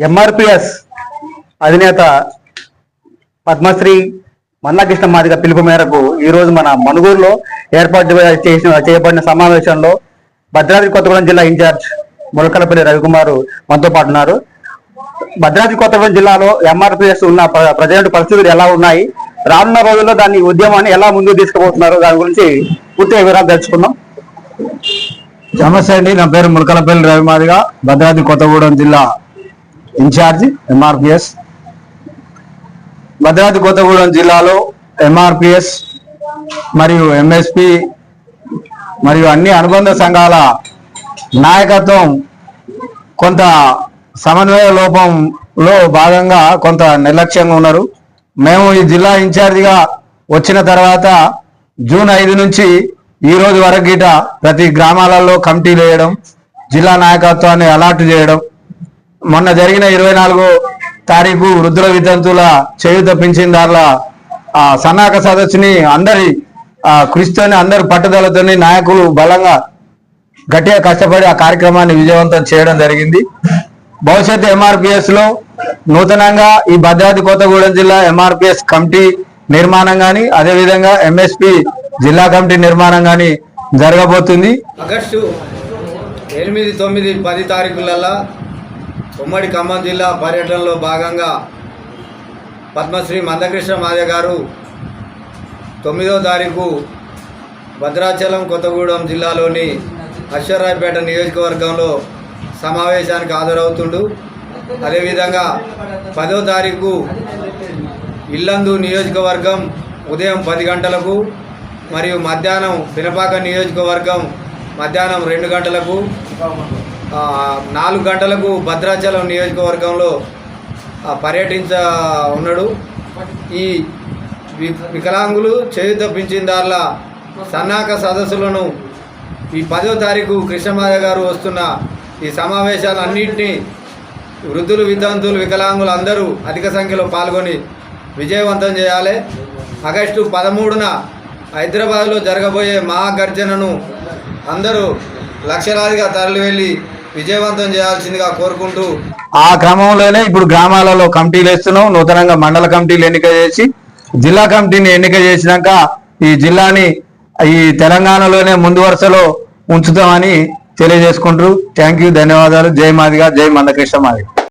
ఎంఆర్పిఎస్ అధినేత పద్మశ్రీ మన్నాకృష్ణ మాదిగ పిలుపు మేరకు ఈరోజు మన మనుగూరులో ఏర్పాటు చేసిన చేయబడిన సమావేశంలో భద్రాద్రి కొత్తగూడెం జిల్లా ఇన్ఛార్జ్ ములకలపల్లి రవికుమార్ మనతో పాటు ఉన్నారు. భద్రాద్రి కొత్తగూడెం జిల్లాలో ఎంఆర్పిఎస్ ఉన్న ప్ర- ప్రజెంట్ పరిస్థితులు ఎలా ఉన్నాయి? రానున్న రోజుల్లో దాన్ని ఉద్యమాన్ని ఎలా ముందుకు తీసుకుపోతున్నారు? దాని గురించి పూర్తిగా వివరాలు తెలుసుకుందాం. నమస్తే అండి. నా పేరు ములకలపల్లి రవిమాదిగా. భద్రాద్రి కొత్తగూడెం జిల్లా ఇన్ఛార్జి ఎంఆర్పిఎస్ భద్రాద్రి కొత్తగూడెం జిల్లాలో ఎంఆర్పిఎస్ మరియు ఎంఎస్పి మరియు అన్ని అనుబంధ సంఘాల నాయకత్వం కొంత సమన్వయ లోపంలో భాగంగా కొంత నిర్లక్ష్యంగా ఉన్నారు. మేము ఈ జిల్లా ఇన్ఛార్జిగా వచ్చిన తర్వాత జూన్ ఐదు నుంచి ఈ రోజు వరకు గిట ప్రతి గ్రామాలలో కమిటీలు వేయడం జిల్లా నాయకత్వాన్ని అలాట్ చేయడం మొన్న జరిగిన ఇరవై నాలుగో తారీఖు వృద్ధుల వితంతుల చేయుత పింఛన్దారుల ఆ సన్నాహక సదస్సుని అందరి కృషితోని అందరి పట్టుదలతోని నాయకులు బలంగా గట్టిగా కష్టపడి ఆ కార్యక్రమాన్ని విజయవంతం చేయడం జరిగింది. భవిష్యత్ ఎంఆర్పిఎస్లో నూతనంగా ఈ భద్రాద్రి కొత్తగూడెం జిల్లా ఎంఆర్పిఎస్ కమిటీ నిర్మాణం గాని అదేవిధంగా ఎంఎస్పి జిల్లా కమిటీ నిర్మాణం గాని జరగబోతుంది. ఆగస్టు ఎనిమిది తొమ్మిది పది తారీఖులలో ఉమ్మడి ఖమ్మం జిల్లా పర్యటనలో భాగంగా పద్మశ్రీ మందకృష్ణ మాదే గారు తొమ్మిదో తారీఖు భద్రాచలం కొత్తగూడెం జిల్లాలోని అశ్వరాయపేట నియోజకవర్గంలో సమావేశానికి హాజరవుతుండు. అదేవిధంగా పదో తారీఖు ఇల్లందు నియోజకవర్గం ఉదయం పది గంటలకు మరియు మధ్యాహ్నం పినపాక నియోజకవర్గం మధ్యాహ్నం రెండు గంటలకు నాలుగు గంటలకు భద్రాచలం నియోజకవర్గంలో పర్యటించ ఉన్నాడు. ఈ వికలాంగులు వికలాంగులు చేయుత పింఛన్దారుల సన్నాహక సదస్సులను ఈ పదో తారీఖు కృష్ణమాయ గారు వస్తున్న ఈ సమావేశాలన్నింటినీ వృద్ధులు విద్వాంతులు వికలాంగులు అందరూ అధిక సంఖ్యలో పాల్గొని విజయవంతం చేయాలి. ఆగస్టు పదమూడున హైదరాబాద్లో జరగబోయే మహాగర్జనను అందరూ లక్షలాదిగా తరలి వెళ్ళి విజయవంతం చేయాల్సిందిగా కోరుకుంటూ ఆ క్రమంలోనే ఇప్పుడు గ్రామాలలో కమిటీలు వేస్తున్నాం. నూతనంగా మండల కమిటీలు ఎన్నిక చేసి జిల్లా కమిటీని ఎన్నిక చేసినాక ఈ జిల్లాని ఈ తెలంగాణలోనే ముందు వరుసలో ఉంచుతామని తెలియజేసుకుంటూ థ్యాంక్ యూ ధన్యవాదాలు. జై మాదిగా జై మందకృష్ణ మాదిగా